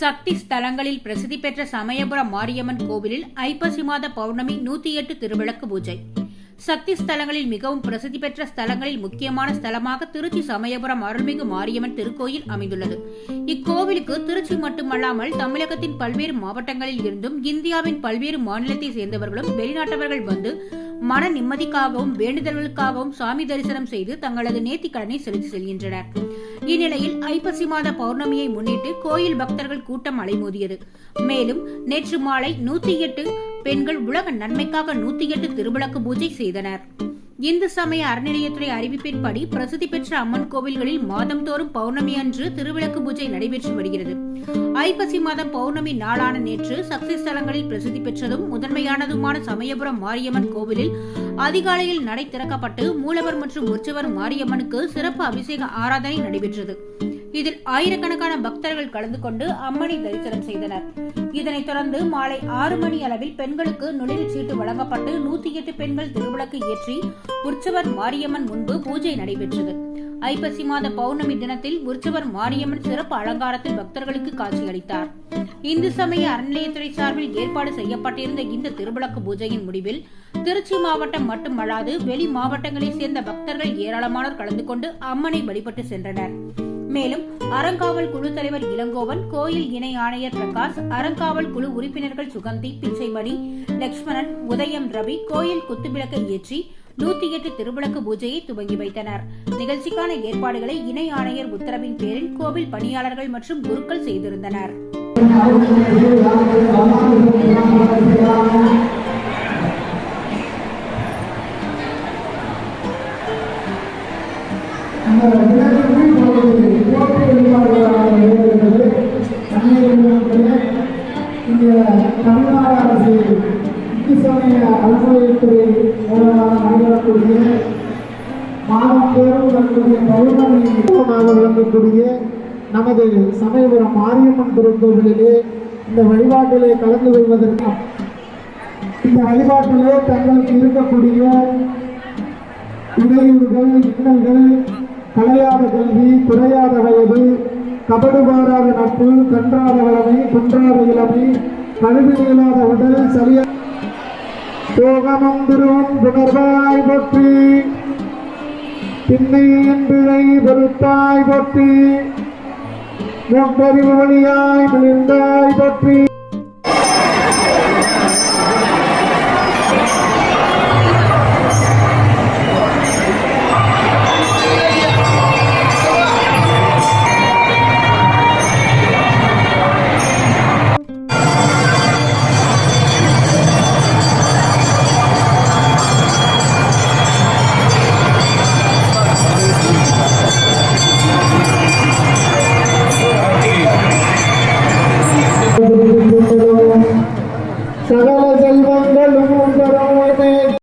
சக்தி ஸ்தலங்களில் பிரசித்தி பெற்ற சமயபுரம் மாரியம்மன் கோவிலில் ஐப்பசி மாத பௌர்ணமி நூத்தி எட்டு திருவிளக்கு பூஜை. சக்தி ஸ்தலங்களில் மிகவும் பிரசித்தி பெற்ற ஸ்தலங்களில் முக்கியமான ஸ்தலமாக திருச்சி சமயபுரம் அருள்மிகு மாரியம்மன் திருக்கோயில் அமைந்துள்ளது. இக்கோவிலுக்கு திருச்சி மட்டுமல்லாமல் தமிழகத்தின் பல்வேறு மாவட்டங்களில் இருந்தும் இந்தியாவின் பல்வேறு மாநிலத்தை சேர்ந்தவர்களும் வெளிநாட்டவர்கள் வந்து மன நிம்மதிக்காகவும் வேண்டுதல்களுக்காகவும் சாமி தரிசனம் செய்து தங்களது நேர்த்திக்கடனை செலுத்தி செல்கின்றனர். இந்நிலையில் ஐப்பசி மாத பௌர்ணமியை முன்னிட்டு கோயில் பக்தர்கள் கூட்டம் அலைமோதியது. மேலும் நேற்று மாலை நூத்தி எட்டு பெண்கள் உலக நன்மைக்காக நூத்தி எட்டு திருவிளக்கு பூஜை செய்தனர். இந்து சமய அறநிலையத்துறை அறிவிப்பின்படி பிரசித்தி பெற்ற அம்மன் கோவில்களில் மாதந்தோறும் பௌர்ணமி அன்று திருவிளக்கு பூஜை நடைபெற்று வருகிறது. ஐப்பசி மாதம் பௌர்ணமி நாளான நேற்று சக்தி ஸ்தலங்களில் பிரசித்தி பெற்றதும் முதன்மையானதுமான சமயபுரம் மாரியம்மன் கோவிலில் அதிகாலையில் நடை திறக்கப்பட்டு மூலவர் மற்றும் உற்சவர் மாரியம்மனுக்கு சிறப்பு அபிஷேக ஆராதனை நடைபெற்றது. இதில் ஆயிரக்கணக்கான பக்தர்கள் கலந்து கொண்டு அம்மனை தரிசனம் செய்தனர். இதனைத் தொடர்ந்து மாலை ஆறு மணி அளவில் பெண்களுக்கு நுழைவுச் சீட்டு வழங்கப்பட்டு நூத்தி எட்டு பெண்கள் திருவிளக்கு ஏற்றி உற்சவர் மாரியம்மன் முன்பு பூஜை நடைபெற்றது. ஐப்பசி மாத பௌர்ணமி தினத்தில் உற்சவர் மாரியம்மன் சிறப்பு அலங்காரத்தில் பக்தர்களுக்கு காட்சியளித்தார். இந்து சமய அறநிலையத்துறை சார்பில் ஏற்பாடு செய்யப்பட்டிருந்த இந்த திருவிளக்கு பூஜையின் முடிவில் திருச்சி மாவட்டம் மட்டுமல்லாது வெளி மாவட்டங்களைச் சேர்ந்த பக்தர்கள் ஏராளமானோர் கலந்து கொண்டு அம்மனை வழிபட்டு சென்றனர். மேலும் அறங்காவல் குழு தலைவர் இளங்கோவன் கோயில் இணை ஆணையர் பிரகாஷ் அறங்காவல் குழு உறுப்பினர்கள் சுகந்தி பிச்சைமணி லட்சுமணன் உதயம் ரவி கோயில் குத்துவிளக்கை ஏற்றி நூத்தி எட்டு திருவிளக்கு பூஜையை துவங்கி வைத்தனர் நிகழ்ச்சிக்கான ஏற்பாடுகளை இணை ஆணையர் உத்தரவின் பேரில் கோவில் பணியாளர்கள் மற்றும் குருக்கள் செய்திருந்தனர் Thank you. இப்பொழுது இந்த தமிழ்நாடு அரசு இந்து சமய அலுவலகத்துறை நடைபெறக்கூடிய மாதந்தோறும் வரக்கூடிய பௌர்ணமி விளங்கக்கூடிய நமது சமயபுரம் மாரியம்மன் திருக்கோவிலிலே இந்த வழிபாட்டிலே கலந்து கொள்வதற்கு இந்த வழிபாட்டிலே தங்களுக்கு இருக்கக்கூடிய இடையூறுகள் இன்னல்கள் கலையாத கல்வி குறையாத வயது கபடுபாராத நட்பு கன்றாத வளமை குன்றாத இளமை கழுவி இயலாத உடல் சரியா போகமும் திருவம் புணர்வாய் பற்றி பின்னை என்பதை பொறுத்தாய் போற்றி மூன்றறிவு வழியாய் விழுந்தாய் பற்றி.